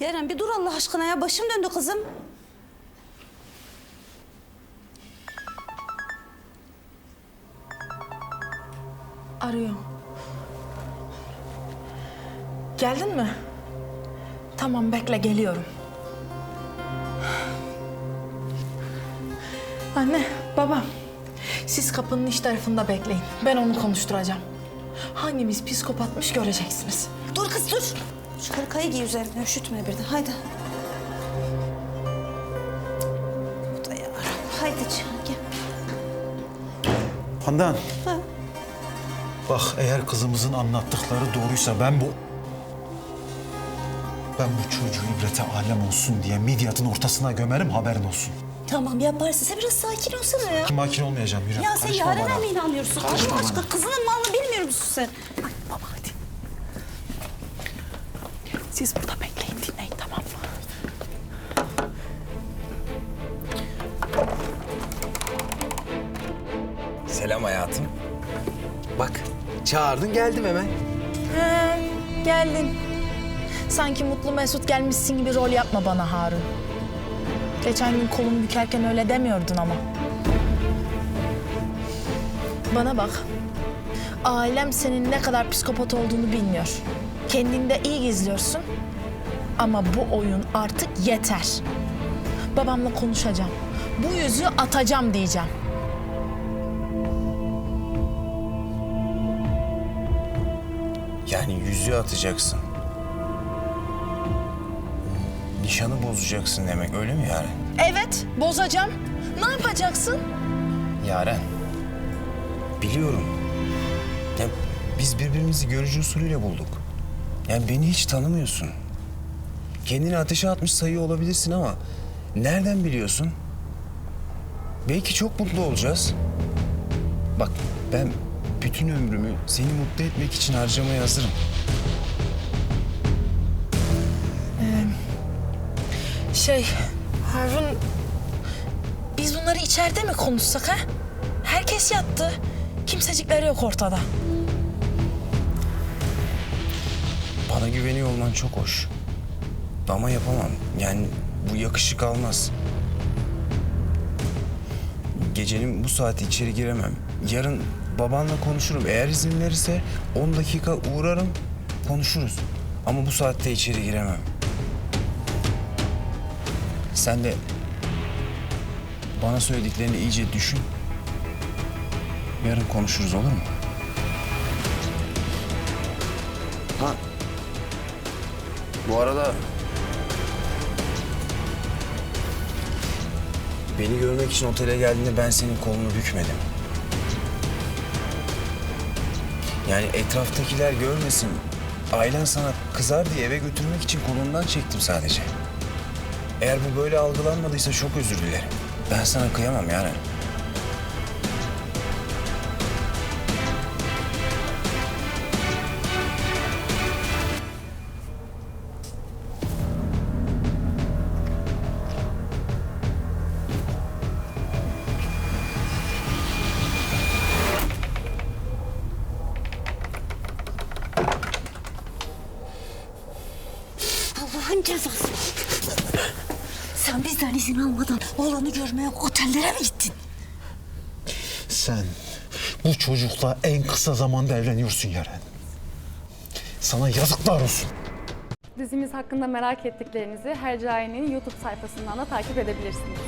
Deren bir dur Allah aşkına ya. Başım döndü kızım. Arıyor. Geldin mi? Tamam bekle geliyorum. Anne, baba. Siz kapının iç tarafında bekleyin. Ben onu konuşturacağım. Hangimiz psikopatmış göreceksiniz. Dur kız dur. Şu hırkayı giy üzerine üşütme birden. Haydi. Bu da ya. Haydi Cihan gel. Handan. Ha. Bak eğer kızımızın anlattıkları doğruysa ben bu... Ben bu çocuğu ibrete alem olsun diye midyatın ortasına gömerim haberin olsun. Tamam yaparsın. Sen biraz sakin olsana ya. Kim makin olmayacağım yürü. Ya sen Karışma Yaren'e bana. mi inanıyorsun? Karışma Allah aşkına kızının malını bilmiyor musun sen? Baba Siz burada bekleyin dinleyin tamam mı? Selam hayatım. Bak çağırdın geldim hemen. He, geldin. Sanki mutlu mesut gelmişsin gibi rol yapma bana Harun. Geçen gün kolumu bükerken öyle demiyordun ama. Bana bak. Ailem senin ne kadar psikopat olduğunu bilmiyor. Kendinde iyi gizliyorsun. Ama bu oyun artık yeter. Babamla konuşacağım. Bu yüzüğü atacağım diyeceğim. Yani yüzüğü atacaksın. Nişanı bozacaksın demek öyle mi Yaren? Evet, bozacağım. Ne yapacaksın? Yaren. Biliyorum. Ya biz birbirimizi görücü usulüyle bulduk. Yani beni hiç tanımıyorsun. Kendini ateşe atmış sayı olabilirsin ama nereden biliyorsun? Belki çok mutlu olacağız. Bak ben bütün ömrümü seni mutlu etmek için harcamaya hazırım. Şey, Harun... Biz bunları içeride mi konuşsak ha? Herkes yattı. Kimsecikler yok ortada. Bana güveniyor olman çok hoş. Ama yapamam. Yani bu yakışık almaz. Gecenin bu saati içeri giremem. Yarın babanla konuşurum. Eğer izin verirse 10 dakika uğrarım, konuşuruz. Ama bu saatte içeri giremem. Sen de bana söylediklerini iyice düşün. Yarın konuşuruz olur mu? Ha. Bu arada beni görmek için otele geldiğinde ben senin kolunu bükmedim. Yani etraftakiler görmesin, ailen sana kızar diye eve götürmek için kolundan çektim sadece. Eğer bu böyle algılanmadıysa çok özür dilerim. Ben sana kıyamam yani. Allah'ın cezası. Sen bizden izin almadan oğlanı görmeye otellere mi gittin? Sen bu çocukla en kısa zamanda evleniyorsun Yaren. Sana yazıklar olsun. Dizimiz hakkında merak ettiklerinizi Hercai'nin YouTube sayfasından da takip edebilirsiniz.